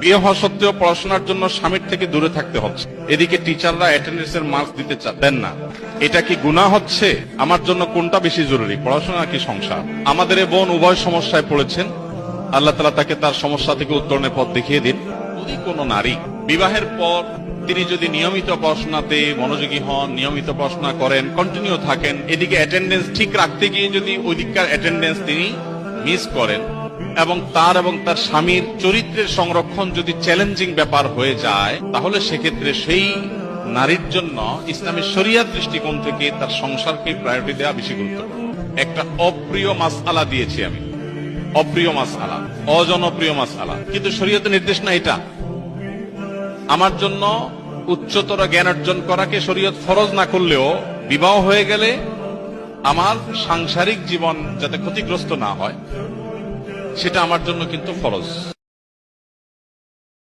বিয়ে হওয়া সত্ত্বেও পড়াশোনার জন্য স্বামীর থেকে দূরে থাকতে হচ্ছে। এদিকে টিচাররা অ্যাটেন্ডেন্স এর মার্কস দিতে দেন না। এটা কি গুণা হচ্ছে? আমার জন্য কোনটা বেশি জরুরি? পড়াশোনা নাকি সংসার? আমাদের এ বোন উভয় সমস্যায় পড়েছেন। আল্লাহ তালা তাকে তার সমস্যা থেকে উত্তরণের পথ দেখিয়ে দিন। যদি কোনো নারী বিবাহের পর তিনি যদি নিয়মিত পড়াশোনাতে মনোযোগী হন, নিয়মিত পড়াশোনা করেন কন্টিনিউ থাকেন, এদিকে অ্যাটেন্ডেন্স ঠিক রাখতে গিয়ে যদি ওইদিককার অ্যাটেন্ডেন্স তিনি মিস করেন এবং তার এবং তার স্বামীর চরিত্রের সংরক্ষণ যদি চ্যালেঞ্জিং ব্যাপার হয়ে যায়, তাহলে সেক্ষেত্রে সেই নারীর জন্য ইসলামের শরিয়ার দৃষ্টিকোণ থেকে তার সংসারকে প্রায়োরিটি দেওয়া বেশি গুরুত্বপূর্ণ। একটা অপ্রিয় মাস আলা দিয়েছি আমি। অপ্রিয় মাস আলা অজনপ্রিয় মাস আলা কিন্তু শরীয়তে নির্দেশ না এটা। আমার জন্য উচ্চতর জ্ঞান অর্জন করাকে শরীয়ত ফরজ না করলেও বিবাহ হয়ে গেলে আমার সাংসারিক জীবন যাতে ক্ষতিগ্রস্ত না হয় সেটা আমার জন্য কিন্তু ফরজ।